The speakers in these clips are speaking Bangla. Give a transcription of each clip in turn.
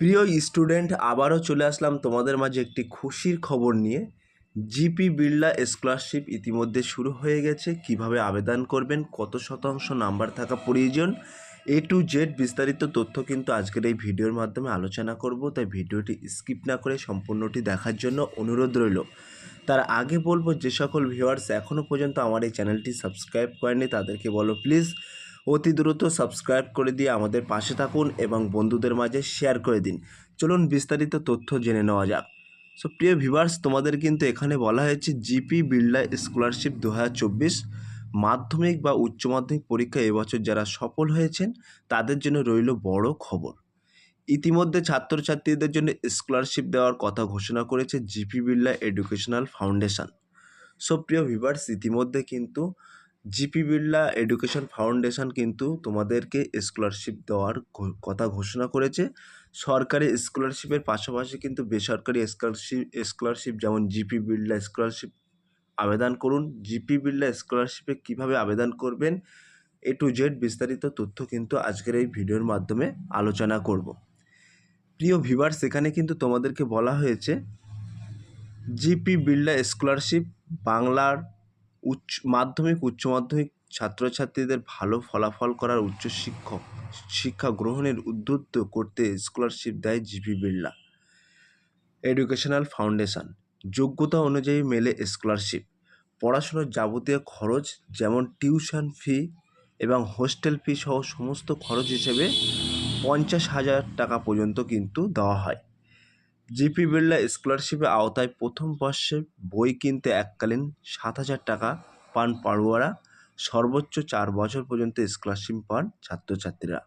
প্রিয় স্টুডেন্ট, আবারও চলে আসলাম তোমাদের মাঝে একটি খুশির খবর নিয়ে। জিপি বিড়লা স্কলারশিপ ইতিমধ্যে শুরু হয়ে গেছে। কীভাবে আবেদন করবেন? কত শতাংশ নাম্বার থাকা প্রয়োজন? এ টু জেড বিস্তারিত তথ্য কিন্তু আজকের এই ভিডিওর মাধ্যমে আলোচনা করব। তাই ভিডিওটি স্কিপ না করে সম্পূর্ণটি দেখার জন্য অনুরোধ রইল। তার আগে বলব, যে সকল ভিউয়ার্স এখনও পর্যন্ত আমার এই চ্যানেলটি সাবস্ক্রাইব করেনি তাদেরকে বলো প্লিজ। অতি দ্রুত সাবস্ক্রাইব করে দিয়ে আমাদের পাশে থাকুন এবং বন্ধুদের মাঝে শেয়ার করে দিন। চলুন বিস্তারিত তথ্য জেনে নেওয়া যাক। সো প্রিয় ভিভার্স তোমাদের কিন্তু এখানে বলা হয়েছে জিপি বিড়লা স্কলারশিপ দু হাজার চব্বিশ মাধ্যমিক বা উচ্চ মাধ্যমিক পরীক্ষা এবছর যারা সফল হয়েছেন, তাদের জন্য রইল বড় খবর। ইতিমধ্যে ছাত্রছাত্রীদের জন্য স্কলারশিপ দেওয়ার কথা ঘোষণা করেছে GP Birla educational foundation so প্রিয় ভিভার্স ইতিমধ্যে কিন্তু জিপি বিড়লা এডুকেশন ফাউন্ডেশন কিন্তু তোমাদেরকে স্কলারশিপ দেওয়ার কথা ঘোষণা করেছে। সরকারি স্কলারশিপের পাশাপাশি কিন্তু বেসরকারি স্কলারশিপ স্কলারশিপ যেমন জিপি বিড়লা স্কলারশিপ আবেদন করুন। জিপি বিড়লা স্কলারশিপে কীভাবে আবেদন করবেন, এ টু জেড বিস্তারিত তথ্য কিন্তু আজকের এই ভিডিওর মাধ্যমে আলোচনা করব। প্রিয় ভিভার্স এখানে কিন্তু তোমাদেরকে বলা হয়েছে জিপি বিড়লা স্কলারশিপ বাংলার উচ্চ মাধ্যমিক উচ্চ মাধ্যমিক ছাত্রছাত্রীদের ভালো ফলাফল করার উচ্চ শিক্ষক শিক্ষা গ্রহণের উদ্বুদ্ধ করতে স্কলারশিপ দেয় জিপি বিড়লা। এডুকেশনাল ফাউন্ডেশন যোগ্যতা অনুযায়ী মেলে স্কলারশিপ পড়াশোনার যাবতীয় খরচ যেমন টিউশন ফি এবং হোস্টেল ফি সহ সমস্ত খরচ হিসেবে পঞ্চাশ হাজার টাকা পর্যন্ত কিন্তু দেওয়া হয়। জিপি বিড়লা স্কলারশিপের আওতায় প্রথম বর্ষে বই কিনতে এককালীন সাত হাজার টাকা পান পড়ুয়ারা। সর্বোচ্চ চার বছর পর্যন্ত স্কলারশিপ পান ছাত্রছাত্রীরা।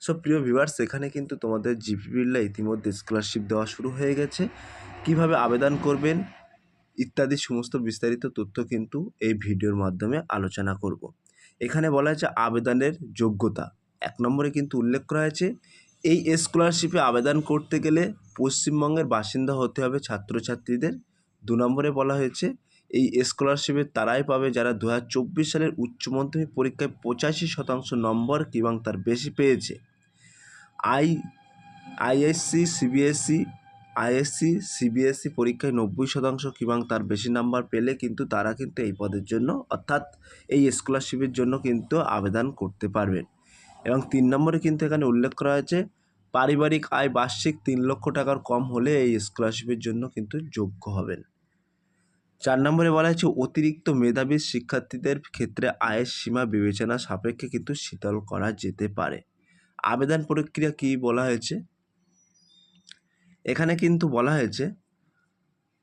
সো প্রিয় ভিউয়ার্স এখানে কিন্তু তোমাদের জিপি বিড়লা ইতিমধ্যে স্কলারশিপ দেওয়া শুরু হয়ে গেছে। কীভাবে আবেদন করবেন ইত্যাদি সমস্ত বিস্তারিত তথ্য কিন্তু এই ভিডিওর মাধ্যমে আলোচনা করব। এখানে বলা হয়েছে আবেদনের যোগ্যতা। এক নম্বরে কিন্তু উল্লেখ করা হয়েছে এই স্কলারশিপে আবেদন করতে গেলে পশ্চিমবঙ্গের বাসিন্দা হতে হবে ছাত্রছাত্রীদের। দু নম্বরে বলা হয়েছে, এই স্কলারশিপে তারাই পাবে যারা দু হাজার চব্বিশ সালের উচ্চ মাধ্যমিক পরীক্ষায় পঁচাশি শতাংশ নম্বর কিংবা তার বেশি পেয়েছে। I, ISC, CBSE ISC, CBSE পরীক্ষায় নব্বই শতাংশ কিংবা তার বেশি নাম্বার পেলে কিন্তু তারা কিন্তু এই পদের জন্য, অর্থাৎ এই স্কলারশিপের জন্য কিন্তু আবেদন করতে পারবেন। এবং তিন নম্বরে কিন্তু এখানে উল্লেখ করা হয়েছে, পারিবারিক আয় বার্ষিক তিন লক্ষ টাকার কম হলে এই স্কলারশিপের জন্য কিন্তু যোগ্য হবেন। চার নম্বরে বলা হয়েছে, অতিরিক্ত মেধাবী শিক্ষার্থীদের ক্ষেত্রে আয়ের সীমা বিবেচনা সাপেক্ষে কিন্তু শীতল করা যেতে পারে। আবেদন প্রক্রিয়া কী বলা হয়েছে? এখানে কিন্তু বলা হয়েছে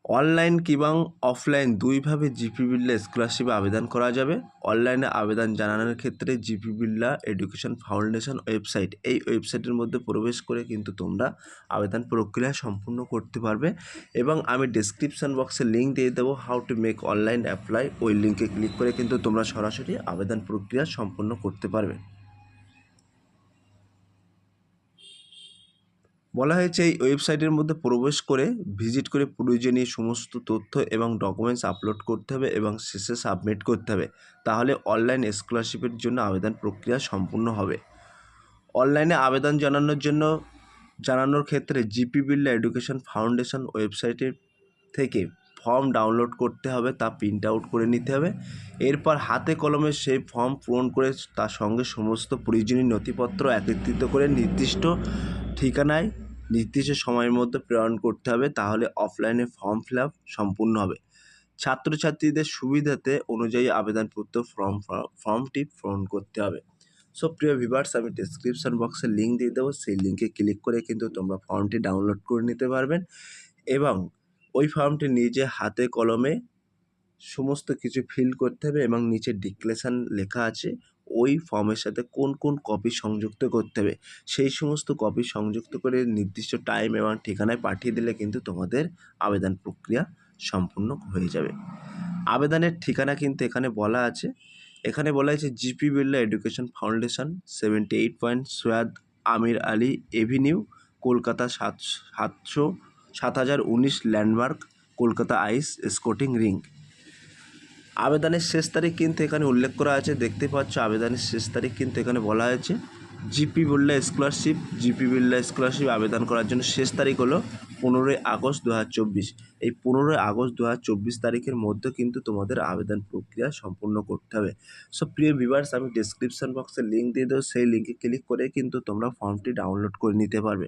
অনলাইন কিংবা অফলাইন দুইভাবে জিপি বিড়লা স্কলারশিপে আবেদন করা যাবে। অনলাইনে আবেদন জানানোর ক্ষেত্রে GP Birla education foundation website, এই ওয়েবসাইটের মধ্যে প্রবেশ করে কিন্তু তোমরা আবেদন প্রক্রিয়া সম্পূর্ণ করতে পারবে এবং আমি ডিসক্রিপশান বক্সে লিঙ্ক দিয়ে দেবো how to make online apply ওই লিঙ্কে ক্লিক করে কিন্তু তোমরা সরাসরি আবেদন প্রক্রিয়া সম্পূর্ণ করতে পারবে। বলা হয়েছে, এই ওয়েবসাইটের মধ্যে প্রবেশ করে ভিজিট করে প্রয়োজনীয় সমস্ত তথ্য এবং ডকুমেন্টস আপলোড করতে হবে এবং শেষে সাবমিট করতে হবে। তাহলে অনলাইন স্কলারশিপের জন্য আবেদন প্রক্রিয়া সম্পূর্ণ হবে। অনলাইনে আবেদন জানানোর জন্য জানানোর ক্ষেত্রে জিপি বিড়লা এডুকেশন ফাউন্ডেশন ওয়েবসাইটের থেকে ফর্ম ডাউনলোড করতে হবে, তা প্রিন্ট আউট করে নিতে হবে। এরপর হাতে কলমে সেই ফর্ম পূরণ করে তার সঙ্গে সমস্ত প্রয়োজনীয় নথিপত্র একত্রিত করে নির্দিষ্ট ঠিকানায় নির্দিষ্ট সময়ের মধ্যে প্রেরণ করতে হবে, তাহলে অফলাইনে ফর্ম ফিল আপ সম্পূর্ণ হবে। ছাত্রছাত্রীদের সুবিধাতে অনুযায়ী আবেদনপত্র ফর্ম ফর্মটি পূরণ করতে হবে। সো প্রিয় ভিভার্স আমি ডিসক্রিপশন বক্সে লিঙ্ক দিয়ে দেবো, সেই লিঙ্কে ক্লিক করে কিন্তু তোমরা ফর্মটি ডাউনলোড করে নিতে পারবেন এবং ওই ফর্মটি নিজে হাতে কলমে সমস্ত কিছু ফিল করতে হবে এবং নিচে ডিক্লেশন লেখা আছে। ওই ফর্মের সাথে কোন কোন কপি সংযুক্ত করতে হবে? সেই সমস্ত কপি সংযুক্ত করে নির্দিষ্ট টাইম এবং ঠিকানায় পাঠিয়ে দিলে কিন্তু তোমাদের আবেদন প্রক্রিয়া সম্পূর্ণ হয়ে যাবে। আবেদনের ঠিকানা কিন্তু এখানে বলা আছে। এখানে বলা আছে GP Birla education foundation seventy eight point Syed Amir Ali avenue Kolkata সাত, সাতশো, সাত হাজার উনিশ landmark Kolkata ice skating ring আবেদনের শেষ তারিখ কিন্তু এখানে উল্লেখ করা আছে। দেখতে পাচ্ছ, আবেদনের শেষ তারিখ কিন্তু এখানে বলা হয়েছে। GP Birla scholarship, GP Birla scholarship আবেদন করার জন্য শেষ তারিখ হলো পনেরোই আগস্ট দু হাজার চব্বিশ। এই পনেরোই আগস্ট দু হাজার চব্বিশ তারিখের মধ্যে কিন্তু তোমাদের আবেদন প্রক্রিয়া সম্পূর্ণ করতে হবে। সো প্রিয় ভিভার্স আমি ডিসক্রিপশন বক্সে লিঙ্ক দিয়ে দেবো। সেই লিঙ্কে ক্লিক করে কিন্তু তোমরা ফর্মটি ডাউনলোড করে নিতে পারবে।